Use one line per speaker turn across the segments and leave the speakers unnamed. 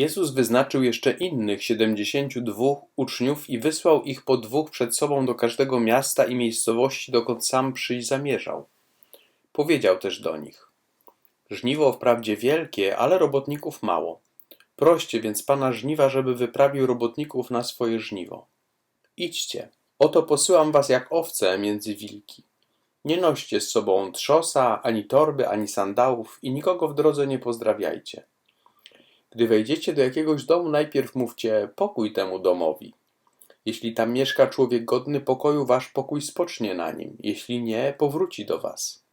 Jezus wyznaczył jeszcze innych siedemdziesięciu dwóch uczniów i wysłał ich po dwóch przed sobą do każdego miasta i miejscowości, dokąd sam przyjść zamierzał. Powiedział też do nich: Żniwo wprawdzie wielkie, ale robotników mało. Proście więc pana żniwa, żeby wyprawił robotników na swoje żniwo. Idźcie, oto posyłam was jak owce między wilki. Nie noście z sobą trzosa, ani torby, ani sandałów i nikogo w drodze nie pozdrawiajcie. Gdy wejdziecie do jakiegoś domu, najpierw mówcie pokój temu domowi. Jeśli tam mieszka człowiek godny pokoju, wasz pokój spocznie na nim, jeśli nie, powróci do was.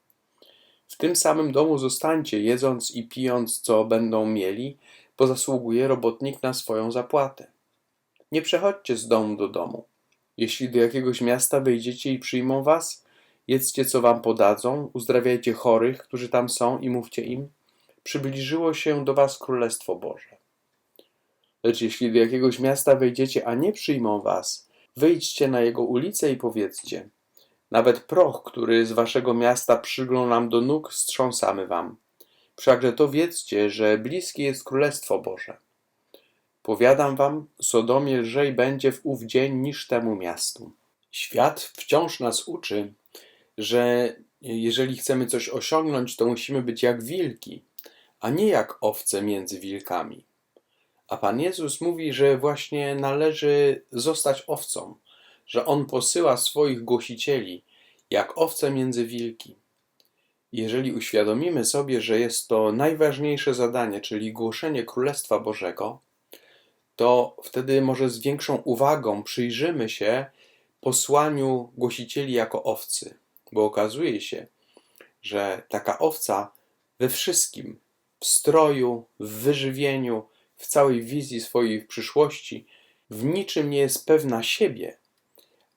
W tym samym domu zostańcie, jedząc i pijąc, co będą mieli, bo zasługuje robotnik na swoją zapłatę. Nie przechodźcie z domu do domu. Jeśli do jakiegoś miasta wejdziecie i przyjmą was, jedzcie, co wam podadzą, uzdrawiajcie chorych, którzy tam są i mówcie im, przybliżyło się do was Królestwo Boże. Lecz jeśli do jakiegoś miasta wejdziecie, a nie przyjmą was, wyjdźcie na jego ulicę i powiedzcie, nawet proch, który z waszego miasta przyglął nam do nóg, strząsamy wam. Wszakże to wiedzcie, że bliskie jest Królestwo Boże. Powiadam wam, Sodomie lżej będzie w ów dzień niż temu miastu. Świat wciąż nas uczy, że jeżeli chcemy coś osiągnąć, to musimy być jak wilki, a nie jak owce między wilkami. A Pan Jezus mówi, że właśnie należy zostać owcą, że On posyła swoich głosicieli jak owce między wilki. Jeżeli uświadomimy sobie, że jest to najważniejsze zadanie, czyli głoszenie Królestwa Bożego, to wtedy może z większą uwagą przyjrzymy się posłaniu głosicieli jako owcy, bo okazuje się, że taka owca we wszystkim, w stroju, w wyżywieniu, w całej wizji swojej przyszłości, w niczym nie jest pewna siebie,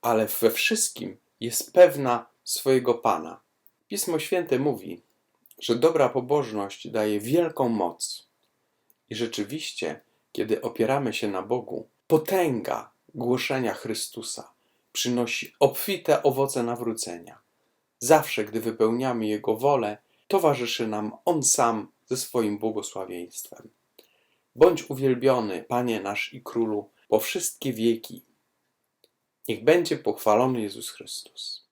ale we wszystkim jest pewna swojego Pana. Pismo Święte mówi, że dobra pobożność daje wielką moc. I rzeczywiście, kiedy opieramy się na Bogu, potęga głoszenia Chrystusa przynosi obfite owoce nawrócenia. Zawsze, gdy wypełniamy Jego wolę, towarzyszy nam On sam ze swoim błogosławieństwem. Bądź uwielbiony, Panie nasz i Królu, po wszystkie wieki. Niech będzie pochwalony Jezus Chrystus.